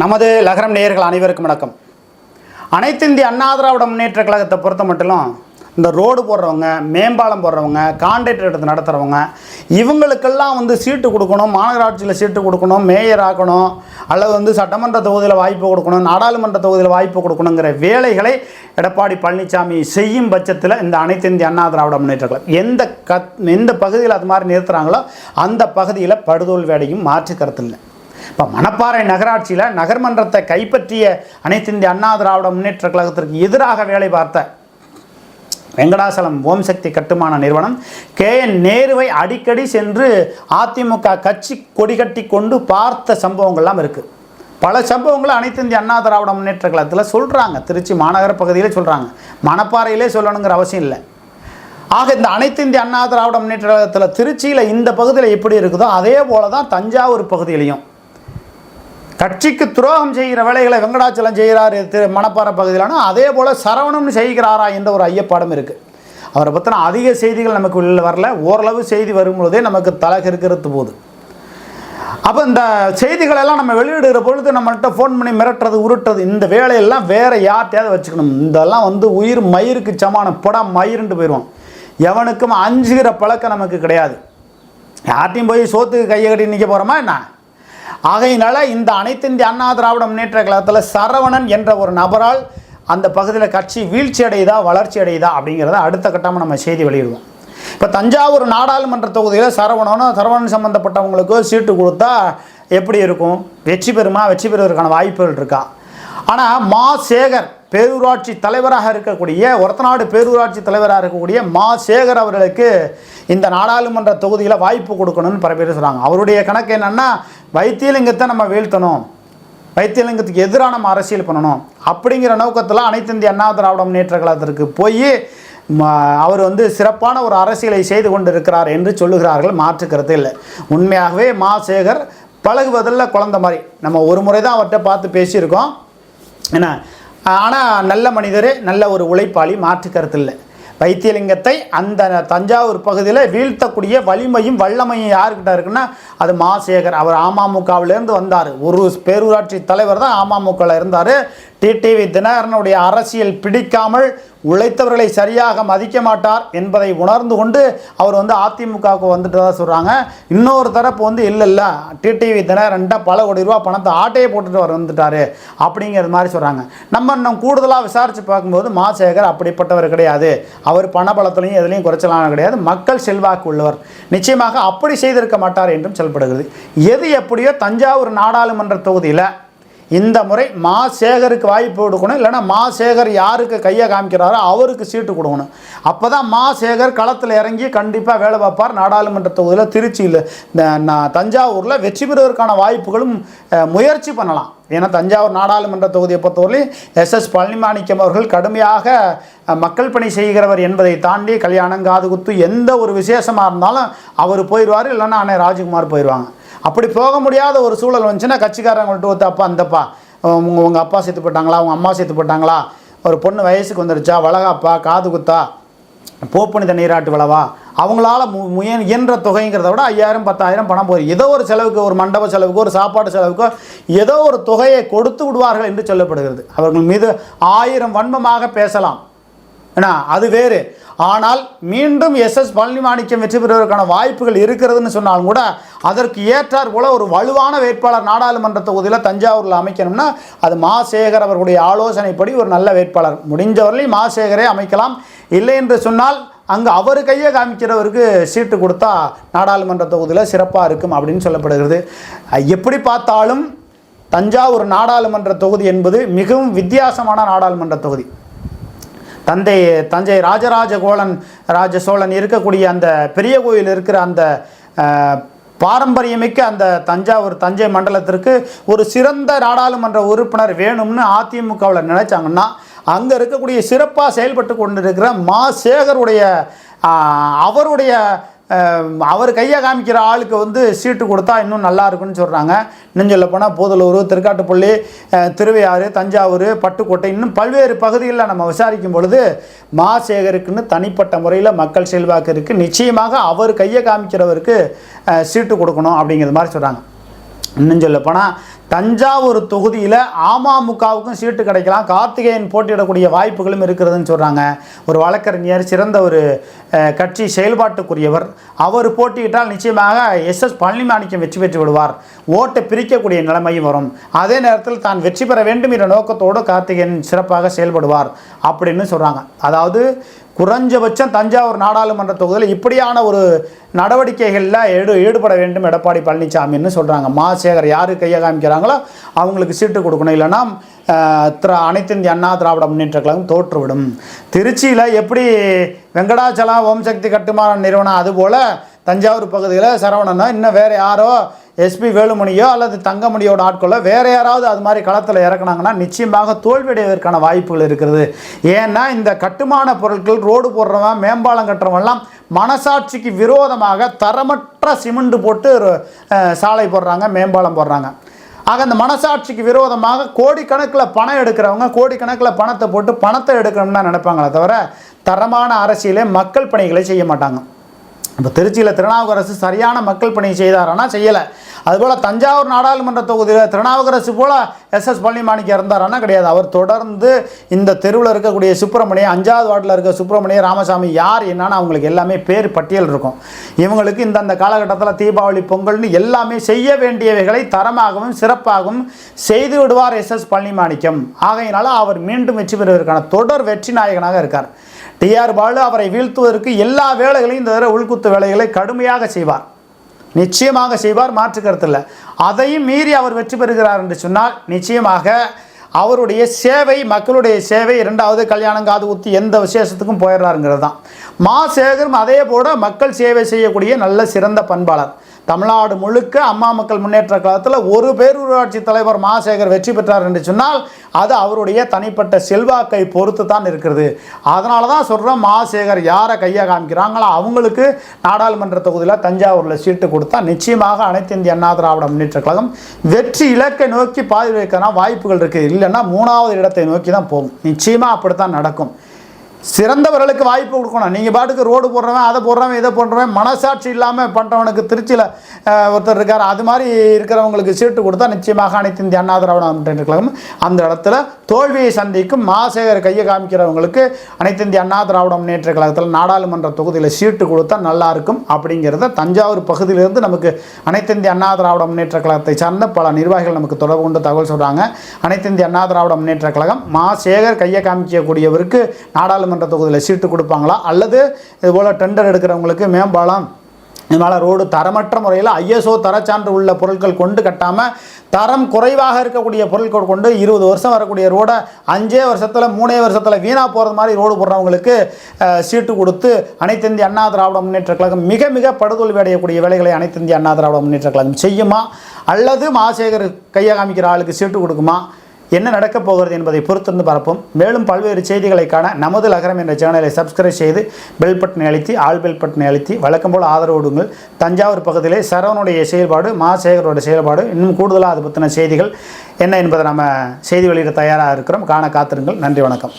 நமது லகரம் நேயர்கள் அனைவருக்கும் வணக்கம். அனைத்து இந்திய அண்ணா திராவிட முன்னேற்ற கழகத்தை பொறுத்த மட்டும் இந்த ரோடு போடுறவங்க மேம்பாலம் போடுறவங்க கான்ட்ராக்டர் எடுத்து நடத்துகிறவங்க இவங்களுக்கெல்லாம் வந்து சீட்டு கொடுக்கணும் மாநகராட்சியில் சீட்டு கொடுக்கணும் மேயர் ஆக்கணும் அல்லது வந்து சட்டமன்ற தொகுதியில் வாய்ப்பு கொடுக்கணும் நாடாளுமன்ற தொகுதியில் வாய்ப்பு கொடுக்கணுங்கிற வேலைகளை எடப்பாடி பழனிசாமி செய்யும் பட்சத்தில் இந்த அனைத்து இந்திய அண்ணா திராவிட முன்னேற்ற கழகம். எந்த கத் எந்த பகுதியில் அது மாதிரி நிறுத்துகிறாங்களோ அந்த பகுதியில் படுதோல் வேலையும் மாற்று கருத்து இல்லை. இப்போ மணப்பாறை நகராட்சியில் நகர்மன்றத்தை கைப்பற்றிய அனைத்து இந்திய அண்ணா திராவிட முன்னேற்ற கழகத்திற்கு எதிராக வேலை பார்த்த வெங்கடாசலம் ஓம் சக்தி கட்டுமான நிறுவனம் கே என் நேருவை அடிக்கடி சென்று அதிமுக கட்சி கொடி கட்டி கொண்டு பார்த்த சம்பவங்கள்லாம் இருக்குது பல சம்பவங்களை அனைத்து இந்திய அண்ணா திராவிட முன்னேற்ற கழகத்தில் சொல்கிறாங்க திருச்சி மாநகர பகுதியிலே சொல்கிறாங்க மணப்பாறையிலே சொல்லணுங்கிற அவசியம் இல்லை. ஆக இந்த அனைத்து இந்திய அண்ணா திராவிட முன்னேற்ற கழகத்தில் திருச்சியில் இந்த பகுதியில் எப்படி இருக்குதோ அதே போல தான் தஞ்சாவூர் பகுதியிலையும். கட்சிக்கு துரோகம் செய்கிற வேலைகளை வெங்கடாச்சலம் செய்கிறார் திரு மணப்பாறை பகுதியிலான அதே போல் சரவணம்னு செய்கிறாரா என்ற ஒரு ஐயப்பாடும் இருக்குது அவரை பற்றின அதிக செய்திகள் நமக்கு உள்ள வரல. ஓரளவு செய்தி வரும்பொழுதே நமக்கு தலகிருக்கிறது போது அப்போ இந்த செய்திகளெல்லாம் நம்ம வெளியிடுகிற பொழுது நம்மள்கிட்ட ஃபோன் பண்ணி மிரட்டுறது உருட்டுறது இந்த வேலையெல்லாம் வேறு யார்கிட்டையாவது வச்சுக்கணும். இதெல்லாம் வந்து உயிர் மயிருக்கு சமான படம் மயிருன்ட்டு போயிடுவோம் எவனுக்கும் அஞ்சுகிற பழக்கம் நமக்கு கிடையாது. யார்ட்டையும் போய் சோத்துக்கு கையை கட்டி நிற்க போகிறோமா என்ன? ஆகையினால இந்த அனைத்து இந்திய அண்ணா திராவிட முன்னேற்ற கழகத்தில் சரவணன் என்ற ஒரு நபரால் அந்த பகுதியில் கட்சி வீழ்ச்சி அடையுதா வளர்ச்சி அடையுதா அப்படிங்கிறத அடுத்த கட்டமாக நம்ம செய்தி வெளியிடுவோம். இப்போ தஞ்சாவூர் நாடாளுமன்ற தொகுதியில் சரவணனும் சரவணன் சம்மந்தப்பட்டவங்களுக்கு சீட்டு கொடுத்தா எப்படி இருக்கும்? வெற்றி பெறுமா? வெற்றி பெறுவதற்கான வாய்ப்புகள் இருக்கா? ஆனால் மா. சேகர் பேரூராட்சி தலைவராக இருக்கக்கூடிய ஒரத்தநாடு பேரூராட்சி தலைவராக இருக்கக்கூடிய மா. சேகர் அவர்களுக்கு இந்த நாடாளுமன்ற தொகுதியில் வாய்ப்பு கொடுக்கணும்னு பல பேர் சொல்கிறாங்க அவருடைய கணக்கு என்னென்னா வைத்தியலிங்கத்தை நம்ம வீழ்த்தணும். வைத்தியலிங்கத்துக்கு எதிராக நம்ம அரசியல் பண்ணணும். அப்படிங்கிற நோக்கத்தில் அனைத்து இந்திய அண்ணா திராவிட முன்னேற்ற கழகத்திற்கு போய் அவர் வந்து சிறப்பான ஒரு அரசியலை செய்து கொண்டு இருக்கிறார் என்று சொல்லுகிறார்கள். மாற்று இல்லை. உண்மையாகவே மா. சேகர் பழகுவதில் குழந்த மாதிரி. நம்ம ஒரு முறை தான் அவர்கிட்ட பார்த்து பேசியிருக்கோம். என்ன? ஆனால் நல்ல மனிதர் நல்ல ஒரு உழைப்பாளி மாற்று கருத்து இல்லை வைத்தியலிங்கத்தை அந்த தஞ்சாவூர் பகுதியில் வீழ்த்தக்கூடிய வலிமையும் வல்லமையும் யாருக்கிட்ட இருக்குன்னா அது மாசேகர். அவர் அமமுகவிலேருந்து வந்தார். ஒரு பேரூராட்சி தலைவர் தான் அமமுகவில் இருந்தார். டிடிவி தினகரனுடைய அரசியல் பிடிக்காமல் உழைத்தவர்களை சரியாக மதிக்க மாட்டார் என்பதை உணர்ந்து கொண்டு அவர் வந்து அதிமுகவுக்கு வந்துட்டதாக சொல்கிறாங்க இன்னொரு தரப்பு வந்து இல்லை இல்லை. டிடிவி தினகரன்ட்ட பல கோடி ரூபா பணத்தை ஆட்டையை போட்டுட்டு அவர் வந்துட்டாரு அப்படிங்கிறது மாதிரி சொல்கிறாங்க நம்ம இன்னும் கூடுதலாக விசாரித்து பார்க்கும்போது மாசேகர் அப்படிப்பட்டவர் கிடையாது. அவர் பணபலத்திலையும் எதுலையும் குறைச்சலான கிடையாது. மக்கள் செல்வாக்கு உள்ளவர். நிச்சயமாக அப்படி செய்திருக்க மாட்டார் என்றும் சொல்லப்படுகிறது. எது எப்படியோ தஞ்சாவூர் நாடாளுமன்ற தொகுதியில் இந்த முறை மா சேகருக்கு வாய்ப்பு கொடுக்கணும் இல்லைன்னா மா சேகர் யாருக்கு கையை காமிக்கிறாரோ அவருக்கு சீட்டு கொடுக்கணும். அப்போ தான் மா சேகர் களத்தில் இறங்கி கண்டிப்பாக வேலை பார்ப்பார். நாடாளுமன்ற தொகுதியில் திருச்சியில் இந்த தஞ்சாவூரில் வெற்றி பெறுவதற்கான வாய்ப்புகளும் முயற்சி பண்ணலாம். ஏன்னா தஞ்சாவூர் நாடாளுமன்ற தொகுதியை பொறுத்தவரையிலையும் எஸ் எஸ் பழனிமாணிக்கம் அவர்கள் கடுமையாக மக்கள் பணி செய்கிறவர் என்பதை தாண்டி கல்யாணம் காது குத்து எந்த ஒரு விசேஷமாக இருந்தாலும் அவர் போயிடுவார் இல்லைன்னா அண்ணன் ராஜ்குமார் போயிடுவாங்க. அப்படி போக முடியாத ஒரு சூழல் வந்துச்சுன்னா கட்சிக்காரங்கள்ட்ட ஒருத்த அப்பா அந்தப்பா உங்கள் உங்கள் அப்பா சேர்த்து போட்டாங்களா உங்கள் அம்மா சேர்த்து போட்டாங்களா ஒரு பொண்ணு வயசுக்கு வந்துருச்சா? வளகாப்பா? காது குத்தா? போப்பனித நீராட்டு விழவா அவங்களால மு முய இயன்ற தொகைங்கிறத விட ஐயாயிரம் பத்தாயிரம் பணம் போய் ஏதோ ஒரு செலவுக்கு ஒரு மண்டப செலவுக்கோ ஒரு சாப்பாடு செலவுக்கோ ஏதோ ஒரு தொகையை கொடுத்து விடுவார்கள் என்று சொல்லப்படுகிறது. அவர்கள் மீது ஆயிரம் வன்மமாக பேசலாம். ஏன்னா அது வேறு. ஆனால் மீண்டும் எஸ்எஸ் பழனி மாணிக்கம் வெற்றி பெறுவதற்கான வாய்ப்புகள் இருக்கிறதுன்னு சொன்னாலும் கூட அதற்கு ஏற்றார் போல ஒரு வலுவான வேட்பாளர் நாடாளுமன்ற தொகுதியில் தஞ்சாவூரில் அமைக்கணும்னா அது மாசேகர் அவர்களுடைய ஆலோசனைப்படி ஒரு நல்ல வேட்பாளர். முடிஞ்சவரையிலும் மாசேகரே அமைக்கலாம். இல்லை என்று சொன்னால் அங்கே அவர் கையை காமிக்கிறவருக்கு சீட்டு கொடுத்தா நாடாளுமன்ற தொகுதியில் சிறப்பாக இருக்கும் அப்படின்னு சொல்லப்படுகிறது. எப்படி பார்த்தாலும் தஞ்சாவூர் நாடாளுமன்ற தொகுதி என்பது மிகவும் வித்தியாசமான நாடாளுமன்ற தொகுதி. தந்தை தஞ்சை ராஜராஜ கோலன் ராஜ சோழன் இருக்கக்கூடிய அந்த பெரிய கோயில் இருக்கிற அந்த பாரம்பரியமிக்க அந்த தஞ்சாவூர் தஞ்சை மண்டலத்திற்கு ஒரு சிறந்த நாடாளுமன்ற உறுப்பினர் வேணும்னு அதிமுகவில் நினைச்சாங்கன்னா அங்கே இருக்கக்கூடிய சிறப்பாக செயல்பட்டு கொண்டிருக்கிற மா சேகருடைய அவருடைய அவர் கையை காமிக்கிற ஆளுக்கு வந்து சீட்டு கொடுத்தா இன்னும் நல்லா இருக்கும்னு சொல்கிறாங்க இன்னும் சொல்ல போனால் போதலூர் திருக்காட்டுப்பள்ளி திருவையாறு தஞ்சாவூர் பட்டுக்கோட்டை இன்னும் பல்வேறு பகுதிகளில் நம்ம விசாரிக்கும் பொழுது மாசேகருக்குன்னு தனிப்பட்ட முறையில் மக்கள் செல்வாக்கு இருக்குது நிச்சயமாக அவர் கையை காமிக்கிறவருக்கு சீட்டு கொடுக்கணும் அப்படிங்கிற மாதிரி சொல்கிறாங்க இன்னும் சொல்ல போனால் தஞ்சாவூர் தொகுதியில் அமமுகவுக்கும் சீட்டு கிடைக்கலாம். கார்த்திகேயன் போட்டியிடக்கூடிய வாய்ப்புகளும் இருக்கிறதுன்னு சொல்கிறாங்க ஒரு வழக்கறிஞர் சிறந்த ஒரு கட்சி செயல்பாட்டுக்குரியவர். அவர் போட்டியிட்டால் நிச்சயமாக எஸ் எஸ் பழனிமாணிக்கம் வெற்றி பெற்று விடுவார். ஓட்டை பிரிக்கக்கூடிய நிலைமையும் வரும். அதே நேரத்தில் தான் வெற்றி பெற வேண்டும் என்ற நோக்கத்தோடு கார்த்திகேயன் சிறப்பாக செயல்படுவார் அப்படின்னு சொல்கிறாங்க அதாவது குறைஞ்சபட்சம் தஞ்சாவூர் நாடாளுமன்ற தொகுதியில் இப்படியான ஒரு நடவடிக்கைகளில் ஈடு ஈடுபட வேண்டும் எடப்பாடி பழனிசாமின்னு சொல்கிறாங்க மாசேகர் யார் கையை இருக்காங்களோ அவங்களுக்கு சீட்டு கொடுக்கணும். இல்லைன்னா திரா அனைத்து இந்திய அண்ணா திராவிட முன்னேற்ற கழகம் தோற்றுவிடும். திருச்சியில் எப்படி வெங்கடாச்சலம் ஓம் சக்தி கட்டுமான நிறுவனம் அதுபோல் தஞ்சாவூர் பகுதியில் சரவணனோ இன்னும் வேறு யாரோ எஸ்பி வேலுமணியோ அல்லது தங்கமணியோட ஆட்களோ வேறு யாராவது அது மாதிரி களத்தில் இறக்குனாங்கன்னா நிச்சயமாக தோல்வியடைவதற்கான வாய்ப்புகள் இருக்கிறது. ஏன்னா இந்த கட்டுமான பொருட்கள் ரோடு போடுறவன் மேம்பாலம் கட்டுறவன்லாம் மனசாட்சிக்கு விரோதமாக தரமற்ற சிமெண்ட் போட்டு சாலை போடுறாங்க மேம்பாலம் போடுறாங்க. ஆக அந்த மனசாட்சிக்கு விரோதமாக கோடிக்கணக்கில் பணம் எடுக்கிறவங்க கோடிக்கணக்கில் பணத்தை போட்டு பணத்தை எடுக்கணும்னு நினைப்பாங்களே தவிர தரமான அரசியலே மக்கள் பணிகளை செய்ய மாட்டாங்க. இப்போ திருச்சியில் திருநாவுக்கரசு சரியான மக்கள் பணி செய்தாரானா செய்யலை. அதுபோல் தஞ்சாவூர் நாடாளுமன்ற தொகுதியில் திருநாவுக்கரசு போல் எஸ் எஸ் பழனிமாணிக்கம் இருந்தாரானா கிடையாது. அவர் தொடர்ந்து இந்த தெருவில் இருக்கக்கூடிய சுப்பிரமணியம் அஞ்சாவது வார்டில் இருக்க சுப்பிரமணியம் ராமசாமி யார் என்னன்னு அவங்களுக்கு எல்லாமே பேர் பட்டியல் இருக்கும். இவங்களுக்கு இந்தந்த காலகட்டத்தில் தீபாவளி பொங்கல்னு எல்லாமே செய்ய வேண்டியவைகளை தரமாகவும் சிறப்பாகவும் செய்து விடுவார் எஸ் எஸ் பழனிமாணிக்கம். ஆகையினால அவர் மீண்டும் வெற்றி பெறுவதற்கான தொடர் வெற்றி நாயகனாக இருக்கார். டிஆர் பாலு அவரை வீழ்த்துவதற்கு எல்லா வேலைகளையும் இந்த தடவை உள்குத்து வேலைகளை கடுமையாக செய்வார். நிச்சயமாக செய்வார் மாற்றுக்கருத்தில் அதையும் மீறி அவர் வெற்றி பெறுகிறார் என்று சொன்னால் நிச்சயமாக அவருடைய சேவை மக்களுடைய சேவை இரண்டாவது கல்யாணம் காது ஊற்றி எந்த விசேஷத்துக்கும் போயிடுறாருங்கிறது தான். மா சேகரும் அதே போல மக்கள் சேவை செய்யக்கூடிய நல்ல சிறந்த பண்பாளர். தமிழ்நாடு முழுக்க அம்மா மக்கள் முன்னேற்ற காலத்தில் ஒரு பேரூராட்சி தலைவர் மாசேகர் வெற்றி பெற்றார் என்று சொன்னால் அது அவருடைய தனிப்பட்ட செல்வாக்கை பொறுத்து தான் இருக்கிறது. அதனால தான் சொல்கிறோம் மாசேகர் யாரை கையை காமிக்கிறாங்களோ அவங்களுக்கு நாடாளுமன்ற தொகுதியில் தஞ்சாவூரில் சீட்டு கொடுத்தா நிச்சயமாக அனைத்து இந்திய அண்ணா திராவிட முன்னேற்ற கழகம் வெற்றி இலக்கை நோக்கி பாதி வைக்கிறனா வாய்ப்புகள் இருக்குது இல்லைன்னா மூணாவது இடத்தை நோக்கி தான் போகும். நிச்சயமாக அப்படித்தான் நடக்கும். சிறந்தவர்களுக்கு வாய்ப்பு கொடுக்கணும். நீங்கள் பாட்டுக்கு ரோடு போடுறவன் அதை போடுறவன் இதை போடுறவன் மனசாட்சி இல்லாமல் பண்ணுறவனுக்கு திருச்சியில் ஒருத்தர் இருக்கார். அது மாதிரி இருக்கிறவங்களுக்கு சீட்டு கொடுத்தா நிச்சயமாக அனைத்து இந்திய அண்ணா திராவிட முன்னேற்ற கழகம் அந்த இடத்துல தோல்வியை சந்திக்கும் மாசேகர் கையை காமிக்கிறவங்களுக்கு அனைத்து இந்திய அண்ணா திராவிட முன்னேற்ற கழகத்தில் நாடாளுமன்ற தொகுதியில் சீட்டு கொடுத்தா நல்லாயிருக்கும் அப்படிங்கிறத தஞ்சாவூர் பகுதியிலிருந்து நமக்கு அனைத்து இந்திய அண்ணா திராவிட முன்னேற்ற கழகத்தை சார்ந்த பல நிர்வாகிகள் நமக்கு தொடர்பு கொண்டு தகவல் சொல்கிறாங்க அனைத்து இந்திய அண்ணா திராவிட முன்னேற்ற கழகம் மாசேகர் கையை காமிக்கக்கூடியவருக்கு நாடாளுமன்ற தொகுதியில் சீட்டு கொடுப்பாங்களா? அல்லது இதுபோல் டெண்டர் எடுக்கிறவங்களுக்கு மேம்பாலம்? இதனால் ரோடு தரமற்ற முறையில் ஐஎஸ்ஓ தரச்சான்று உள்ள பொருட்கள் கொண்டு கட்டாமல் தரம் குறைவாக இருக்கக்கூடிய பொருட்கள் கொண்டு இருபது வருஷம் வரக்கூடிய ரோடை அஞ்சே வருஷத்தில் மூணே வருஷத்தில் வீணாக போகிறது மாதிரி ரோடு போடுறவங்களுக்கு சீட்டு கொடுத்து அனைத்து இந்திய அண்ணா திராவிட முன்னேற்ற கழகம் மிக மிக படுதோல்வி அடையக்கூடிய வேலைகளை அனைத்து இந்திய அண்ணா திராவிட முன்னேற்ற கழகம் செய்யுமா? அல்லது மாசேகர் கையை காமிக்கிற ஆளுக்கு சீட்டு கொடுக்குமா? என்ன நடக்கப் போகிறது என்பதை பொறுத்திருந்து பார்ப்போம். மேலும் பல்வேறு செய்திகளை காண நமது லகரம் என்ற சேனலை சப்ஸ்கிரைப் செய்து பெல் பட்டனை அழுத்தி ஆல் பெல் பட்டனை அழுத்தி வழக்கம் போல் ஆதரவோடுங்கள் தஞ்சாவூர் பகுதியிலே சரவனுடைய செயல்பாடு மாசேகரோட செயல்பாடு இன்னும் கூடுதலாக அது பற்றின செய்திகள் என்ன என்பதை நம்ம செய்தி வெளியிட தயாராக இருக்கிறோம். காண காத்திருங்கள். நன்றி வணக்கம்.